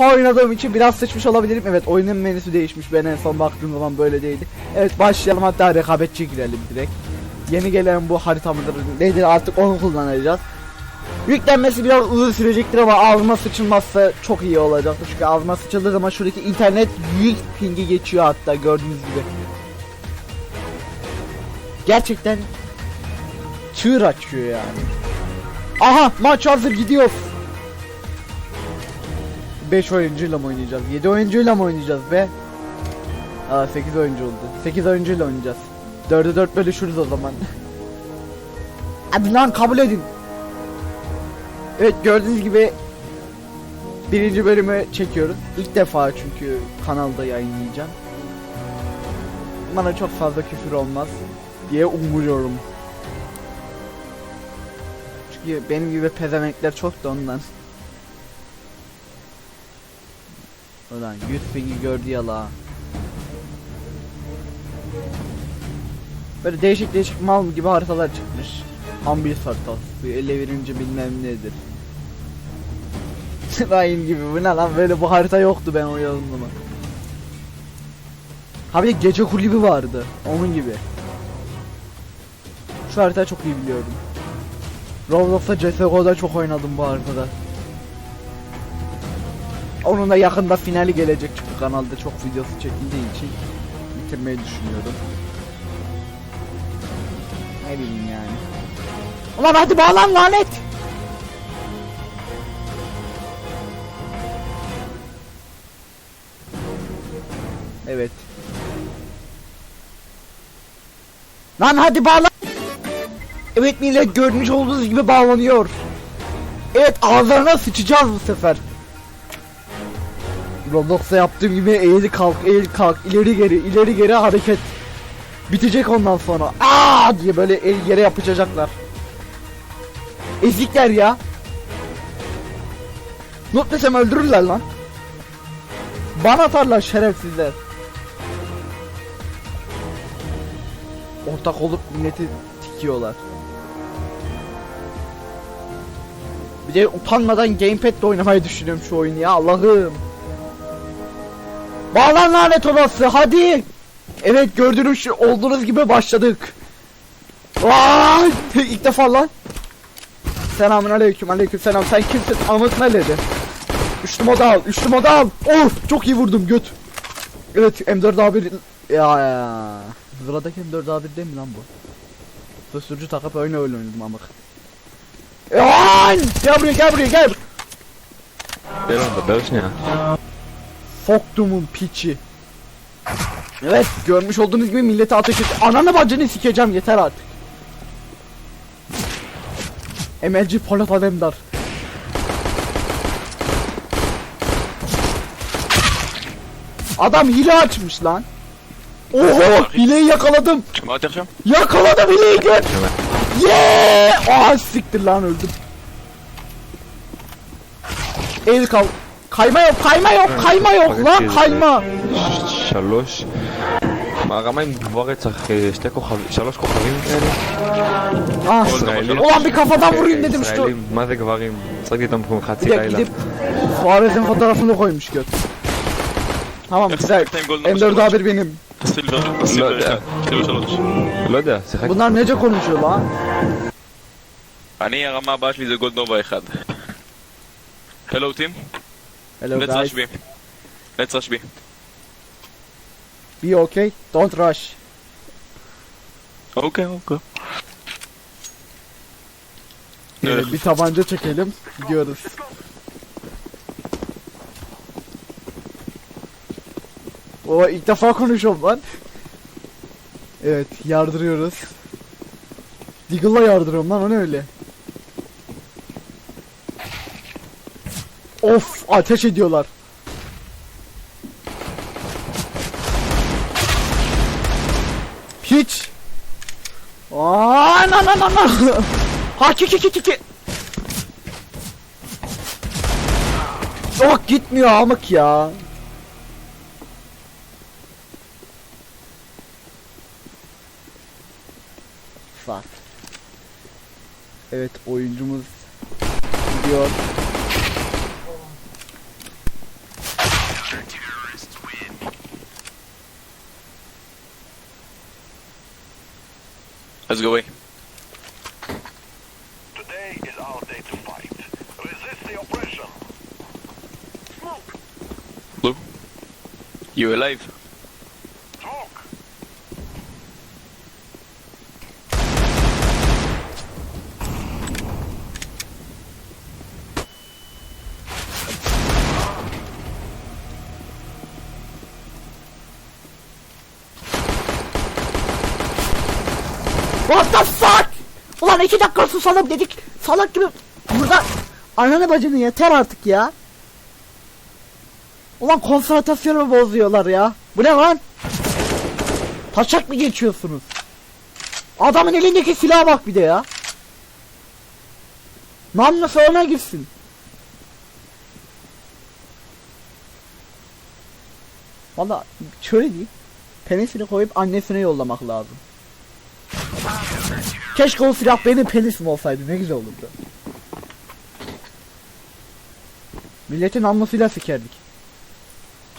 oynadığım için biraz sıçmış olabilirim. Evet oyunun menüsü değişmiş. Ben en son baktığım zaman böyle değildi. Evet başlayalım hatta rekabetçi girelim direkt. Yeni gelen bu harita mıdır nedir artık onu kullanacağız. Yüklenmesi biraz uzun sürecektir ama ağzıma sıçılmazsa çok iyi olacaktır. Çünkü ağzıma sıçıldığı zaman şuradaki internet büyük pingi geçiyor hatta gördüğünüz gibi. Gerçekten çığır açıyor yani. Aha maç hazır gidiyoruz. 5 oyuncuyla mı oynayacağız? 7 oyuncuyla mı oynayacağız be? Aa 8 oyuncu oldu. 8 oyuncuyla oynayacağız. 4'e 4 bölüşürüz o zaman. Hadi lan kabul edin. Evet gördüğünüz gibi birinci bölümü çekiyoruz. İlk defa çünkü kanalda yayınlayacağım. Bana çok fazla küfür olmaz diye umuyorum. Çünkü benim gibi pezevenkler çok da ondan. Ulan 100 pingi gördü ya la. Böyle değişik değişik mal gibi haritalar çıkmış. Ambil haritası, ele verince bilmem nedir. Ryan gibi bu ne lan böyle bu harita yoktu ben oynadığım zaman. De gece kulübü vardı onun gibi. Şu haritayı çok iyi biliyordum. Roblox'ta CSGO'da çok oynadım bu haritada. Onun da yakında finali gelecek çünkü kanalda çok videosu çekildiği için bitirmeyi düşünüyorum. Ne bileyim yani. Ulan hadi bağlan lanet! Evet. Lan hadi bağlan! Evet millet görmüş olduğunuz gibi bağlanıyor. Evet ağızlarına sıçacağız bu sefer. Roblox'ta yaptığım gibi eğil kalk eğil kalk ileri geri ileri geri hareket. Bitecek ondan sonra. Aa diye böyle el yere yapacaklar. Ezikler ya. Not desem öldürürler lan. Bana atarlar şerefsizler. Ortak olup milleti tikiyorlar. Bir de utanmadan gamepad'le oynamayı düşünüyorum şu oyunu ya Allah'ım. Bağlan lanet olası hadi. Evet gördüğünüz şey, olduğunuz gibi başladık. Vay! İlk defa lan. Selamun aleyküm aleyküm selam. Sen kimsin? Amık ne dedi? Üçlü moda al. Üçlü moda al. Of çok iyi vurdum göt. Evet M4A1 ya ya. Zıra'daki M4A1 değil mi lan bu? Susturucu takıp oyun öyle oynadım amık. Lan! Gel buraya gel buraya gel. Gel onda dövüş ne ya? Foktum'un piçi. Evet görmüş olduğunuz gibi millete ateş et. Ananı bacını sikeceğim yeter artık. MLG Polat Alemdar. Adam hile açmış lan. Oho hileyi yakaladım. Yakaladım hileyi gör. Yeee. Yeah! Oha siktir lan öldüm. El kal. חיימה יוב, חיימה יוב, חיימה יוב, אה, מה אוקיי, חיימה! שלוש... הרמה עם כבר רצח אה, שתי כוכבים, שלוש כוכבים כאלה? אה, סליחה. וואו, בקרפתם אומרים נדם שטוי. מה זה גברים? צחקתי איתם פה חצי לילה. Fare sen fotoğrafını koymuş göt. Tamam güzel. M4 A1 benim. לא יודע, שיחק. Bunlar nece konuşuyor lan? אני הרמה הבאה שלי זה גולדנובה 1. הלו טים? Hello Let's guys. rush B. Let's rush B. Be okay. Don't rush. Okay okay. Ee, evet. Bir tabanca çekelim. Gidiyoruz. O ilk defa konuşuyorum lan. Evet yardırıyoruz. Deagle'la yardırıyorum lan o ne öyle. Of ateş ediyorlar. Hiç. Aa na na na Ha ki ki ki ki ki. Yok gitmiyor amık ya. Fuck. Evet oyuncumuz gidiyor Let's go away. Today is our day to fight. Resist the oppression. Smoke. Blue. You alive? Susalım dedik. Salak gibi. Burada ananı bacını yeter artık ya. Ulan konsantrasyonumu bozuyorlar ya. Bu ne lan? Taçak mı geçiyorsunuz? Adamın elindeki silaha bak bir de ya. Namlusu ona gitsin. Valla şöyle diyeyim. Penisini koyup annesine yollamak lazım. Keşke o silah benim penisim olsaydı ne güzel olurdu. Milletin namlusuyla sikerdik.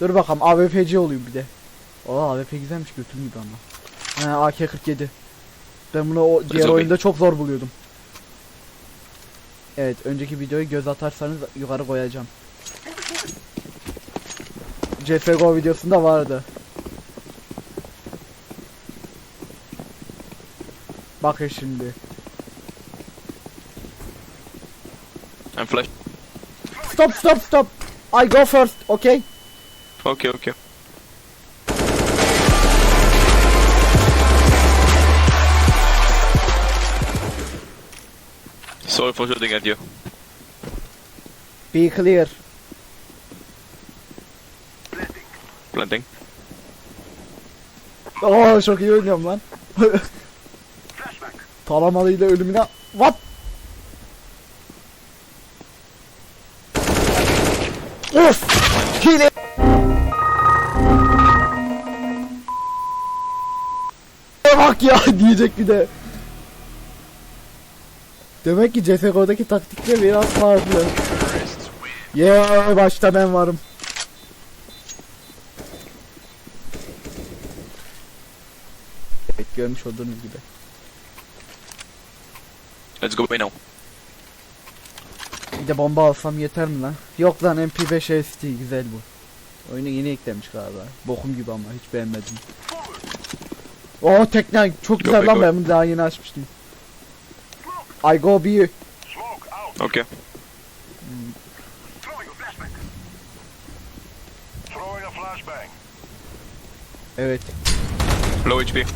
Dur bakalım AWP'ci olayım bir de. Aa AWP güzelmiş götüm gibi ama. Ha AK-47. Ben bunu o diğer oyunda çok zor buluyordum. Evet önceki videoyu göz atarsanız yukarı koyacağım. CSGO videosunda vardı. Bakın şimdi. I'm flash. Stop stop stop. I go first, okay? Okay, okay. Sorry for shooting at you. Be clear. Planting. Oo çok iyi oynuyorum lan. Taramalıyla ölümüne. What? Of! Hile! Bak ya diyecek bir de. Demek ki CSGO'daki taktikler biraz farklı. Yeah başta ben varım. Evet görmüş olduğunuz gibi. Let's go away now. Bir de bomba alsam yeter mi lan? Yok lan MP5 ST güzel bu. Oyunu yeni eklemiş galiba. Bokum gibi ama hiç beğenmedim. Oo tekne çok güzel Go, lan go. ben bunu daha yeni açmıştım. I go B. Smoke out. Okay. Evet. Low HP.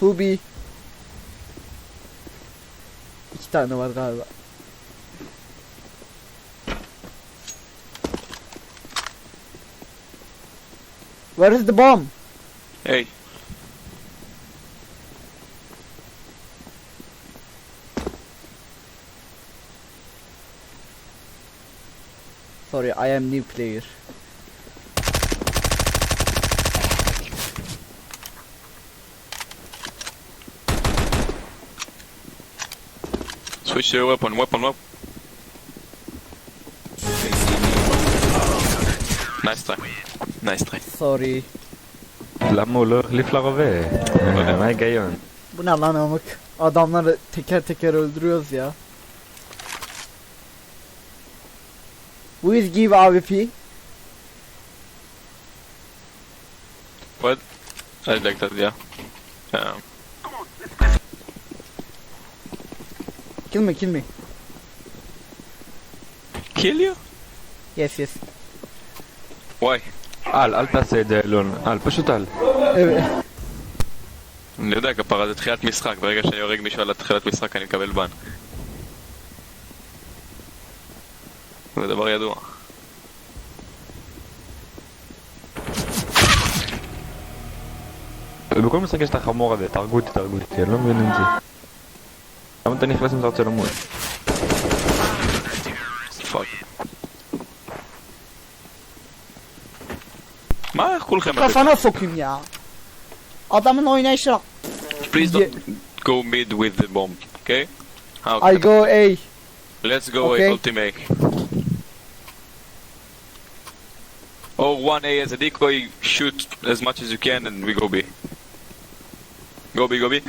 To B. İki tane var galiba. Where is the bomb? Hey. Sorry, I am new player. Push your weapon, weapon, weapon. Nice try. Nice try. Sorry. Lamo lifla rove. Ne gayon. Bu ne lan amık? Adamları teker teker öldürüyoruz ya. Who is give AWP? What? I like that, yeah. Um. Kill me, kill me. kill you? Yes, yes. Why? אל, אל תעשה את זה אלון. אל, פשוט אל. אני יודע, כפרה זה תחילת משחק, ברגע שאני הורג מישהו על תחילת משחק אני מקבל בן. זה דבר ידוע. בכל משחק יש את החמור הזה, תהרגו אותי, תהרגו אותי, אני לא מבין את זה. Tamam, to niech lecą za otwieram Kafana sokayım ya. Adamın oynayışına. Please don't go mid with the bomb, okay? Ah, How I go A. Let's go okay. A, ultimate. Oh, one A as a decoy, shoot as much as you can and we go B. Go B, go B.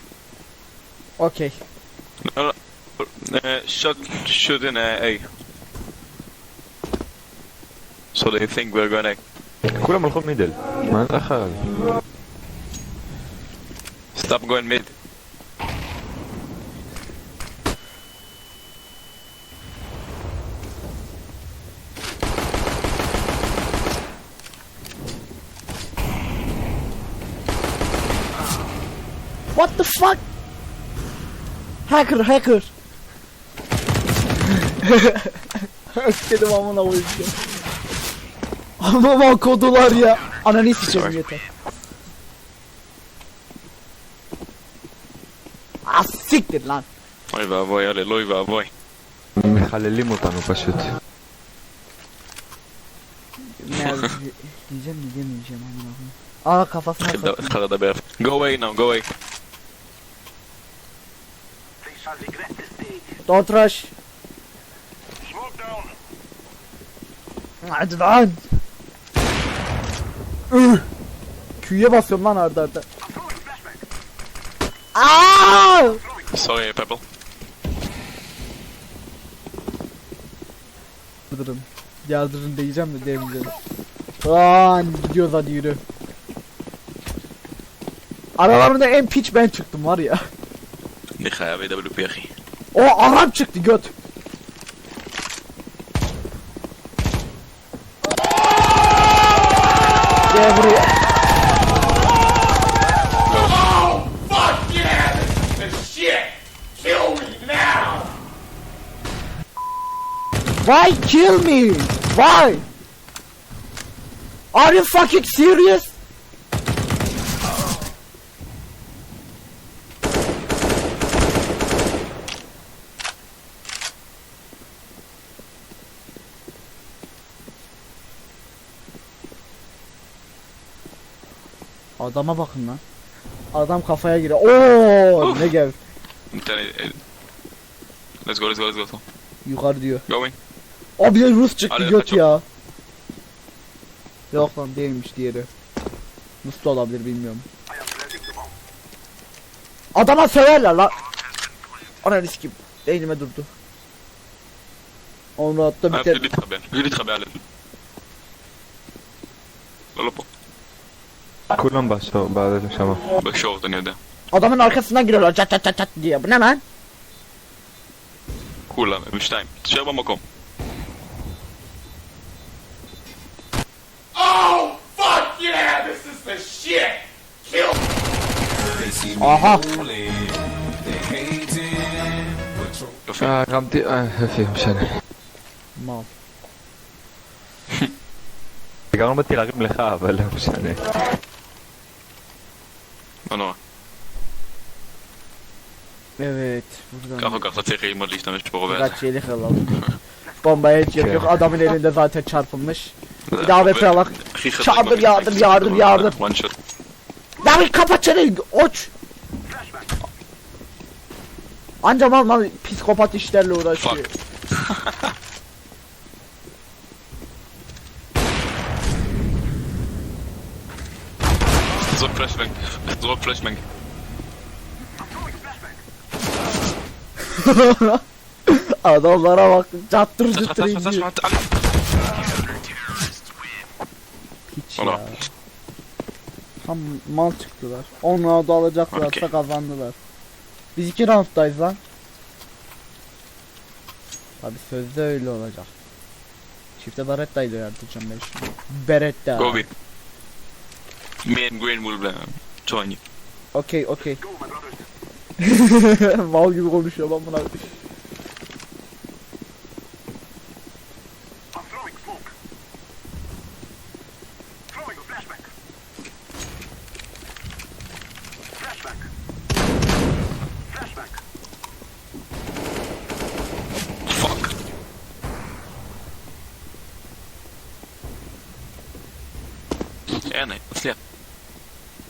Okay. Uh, uh, shot shoot in A. So they think we're gonna كلهم الخوف ميدل ما الاخر Stop going mid Hacker hacker. Öfkedim amına koyayım. Amına kodular ya. Ananı sikeceğim yeter. Ah siktir lan. Oy be boy, ale loy be boy. Hallelim otanı paşet. Ne diyeceğim diyeceğim amına koyayım. Aa kafasına. Karada ber. Go away now, go away. Don't rush. Smoke down. Hadi lan. Q'ye basıyorum lan arda arda. Throwing flashbang. Aa! Sorry, Pebble. Yardırın. Yardırın diyeceğim de demeyeceğim. Lan gidiyoruz hadi yürü. Aralarında en piç ben çıktım var ya. نخا بي دبليو بي اخي O Arap çıktı göt. Gel. Oh, fuck yeah! This is shit! Kill me now! Why kill me? Why? Are you fucking serious? adama bakın lan. Adam kafaya giriyor. Oo ne oh. gel. Let's go let's go let's go. Yukarı diyor. Going. Aa bir de Rus çıktı göt kaçalım. ya. Yok lan değilmiş diğeri. Rus olabilir bilmiyorum. Adama söylerler lan. Ana risk gibi. Beynime durdu. Onu hatta bir Hep de... bir haber. Bir. Kulon başla bağlayacak şama. Başı oldun ya da. Adamın arkasından giriyorlar çat çat çat çat diye. Bu ne lan? Kullan. Üç time. Dışarı bomba kom. Oh fuck yeah! This is the shit! Kill! Aha! آه غمدي آه فيه مشان مال قالوا متي لا غير ملخاب لا مشان Ana. Evet. Buradan Kafa kafa tekeyim var işten hiç bu kadar. Kaç yeli kılalım. Bombaya hiç yok yok adamın elinde zaten çarpılmış. Bir daha ve pelak. Çarptım yardım yardım yardım. One shot. Lan kapat çeneyi oç. Ancam Alman psikopat işlerle uğraşıyor. Fuck. so flashbang drop flashbang. Adamlara bak çattır Taş çattır taş taş taş gidiyor. ya. Tam mal çıktılar. 10 round alacaklarsa Okey. kazandılar. Biz 2 rounddayız lan. Tabi sözde öyle olacak. Çifte Beretta'yı da yaratacağım ben şimdi. Beretta. Go with. Me and Green will blame join you. Okey okey. Go, my brothers. Mal gibi konuşuyor lan buna. I'm throwing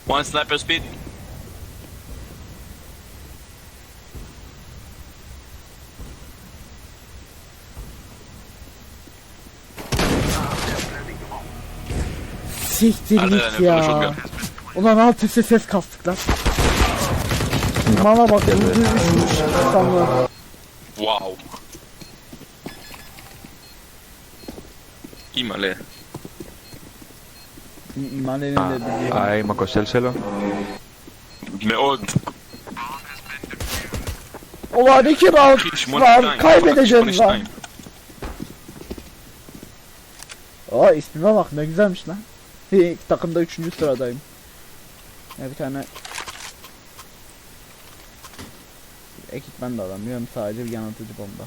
One sniper speed. Siktir git ya. yok. Ulan alt üstte ses kastık lan. Mala bak yüzde üçmüş insanlar. Wow. İmale. Manden ah, de... Ay, Makoselselo. Meod. Ulan iki round var. Kaybedeceğim lan. Aa ismime bak ne güzelmiş lan. Takımda üçüncü sıradayım. Ya bir tane ekipman da alamıyorum sadece bir yanıltıcı bomba.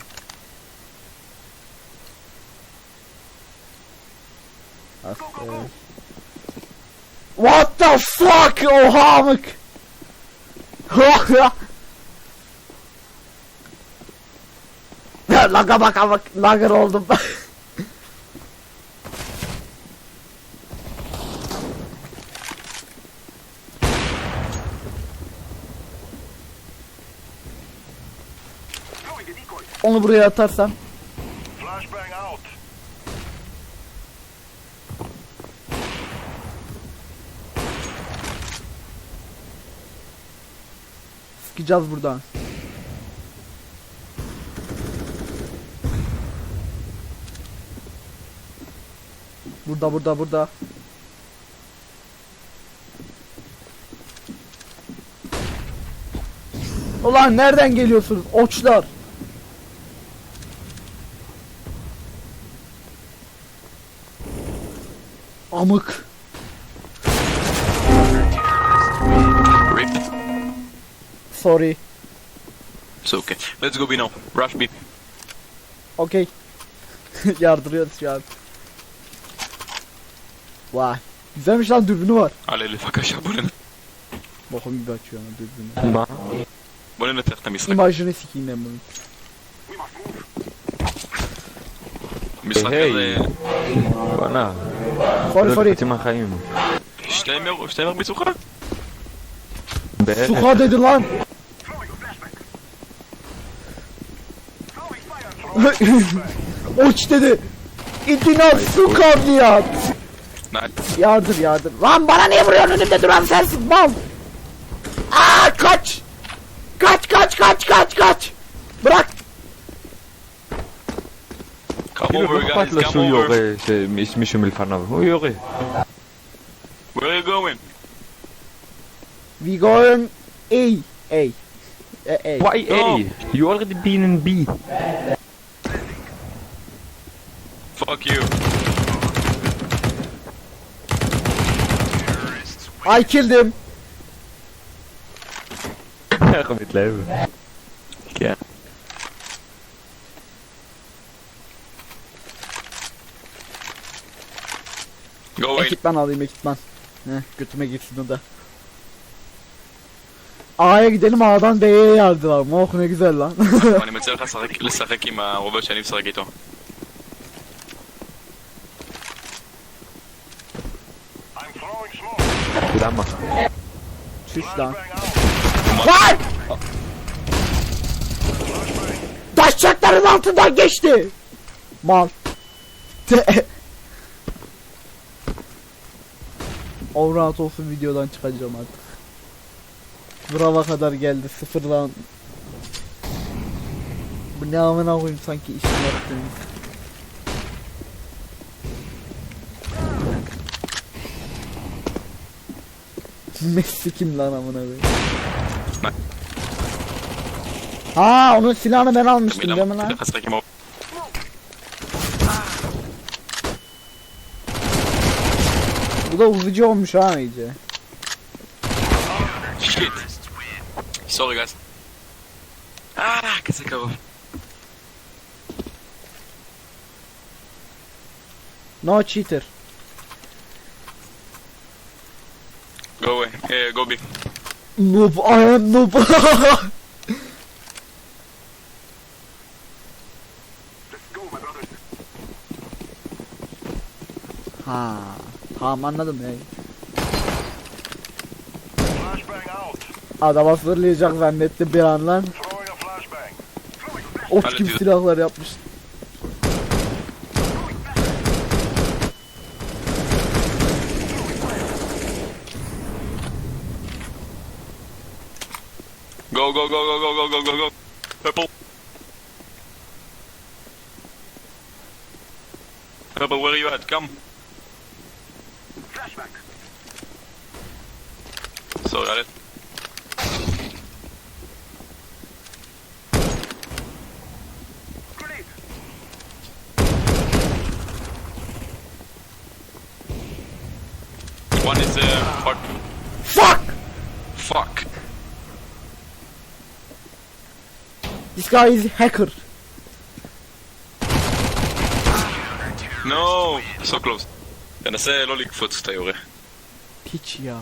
Asker. What the fuck? Oha amık. Laga bak amık. Lager oldum. Onu buraya atarsam Flashbang out. Sıkacağız buradan. Burada burada burada. Ulan nereden geliyorsunuz oçlar? Amık. Sorry. It's okay. Let's go B now. Rush B. Okay. Yardırıyoruz şu an. Vay. Güzelmiş lan dürbünü var. Aleli fakaş abone. Bakın bir açıyor lan dürbünü. Ma. Bu ne tertemiz. İmajını sikeyim ben bunu. Misal hey. Bana. Sorry sorry. Fatima Kayım. İşte mi? İşte mi? Suka dedi lan. Oç dedi. İtinak su kabriyat. Yardır yardır. Lan bana niye vuruyorsun önümde duran sensin mal. Aa kaç. Kaç kaç kaç kaç kaç. Bırak. Come over guys, come over. Ich mich im Ilfanov. Where are you going? We going A. A. E, A. Why A? You already been in B. Fuck you. I killed him. איך הוא מתלהב. כן. Go away. Ekipman alayım ekipman. Heh götüme gitsin o da. A'ya gidelim A'dan B'ye yardılar. Oh ne güzel lan. אני מציע לך לשחק- לשחק עם הרובה שאני משחק איתו. Gülen bak. Çüş lan. Var! Taş çatların altından geçti. Mal. On oh, rahat olsun videodan çıkacağım artık. Brava kadar geldi sıfırdan. Bu ne amına koyayım sanki işini yaptığımız. Messi kim lan amına be? Ha onun silahını ben almıştım değil mi lan? Bu da uzucu olmuş ha iyice. Shit. Sorry guys. Ah, kasaka bu. No cheater. Go away. אה, go B. Noob, I am noob. ha, tamam anladım ya. Flashbang out. Adam hazırlayacak zannetti bir an lan. Gibi diyor. silahlar yapmış. Go, go, go, go, go, go, go, go, go. Purple. Purple, where are you at? Come. Flashback. Sorry, Alec. Grenade. Guy is hacker. No! So close. תנסה לא לקפוץ כשאתה יורה. פיץ' יא.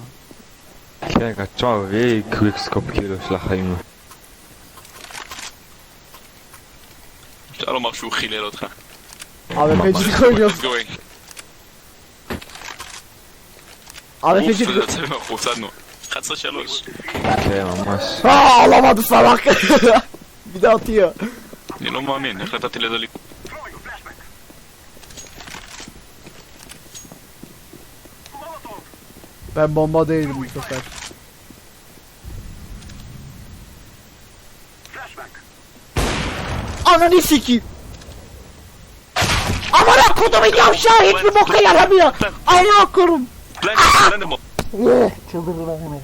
כן, תשמע, הוא הביא קוויקסקופ כאילו של החיים. אפשר לומר שהוא חילל אותך. Oynuyoruz. Let's going. אוף, AWP'cilik... זה יוצא אנחנו הפסדנו. 11-3. כן, ממש. Aa alamadı salak. Bir de atıyor. Non mames, réparatez-les dans les Ben bomba değilim bu sefer. Ananı sikeyim. Amına kodumun yavşağı hiçbir boka yaramıyor. Aynen okurum. plein de, plein de morts. Oh, çıldırdım amına.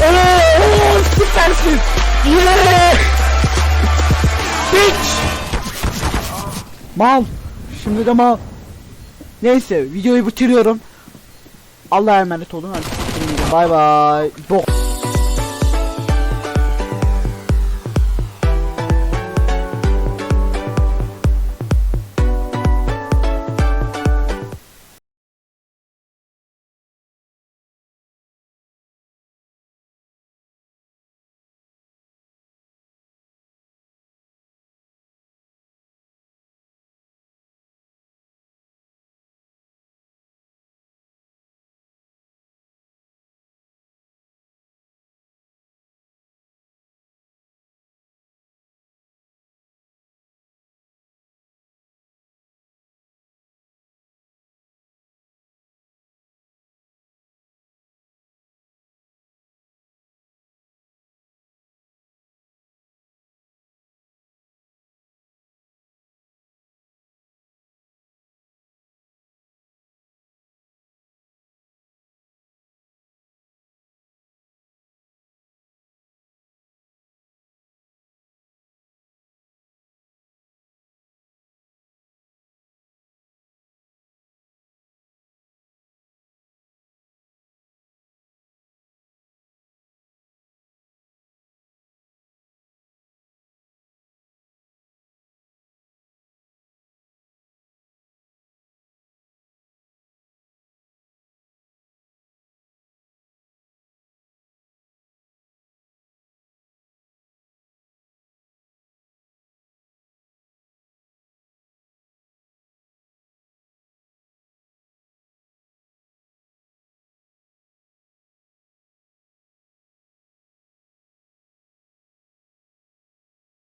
Oo, süpersin. Bitch. Mal. Şimdi de mal. Neyse videoyu bitiriyorum. Allah'a emanet olun. Hadi. Bay bay. Bok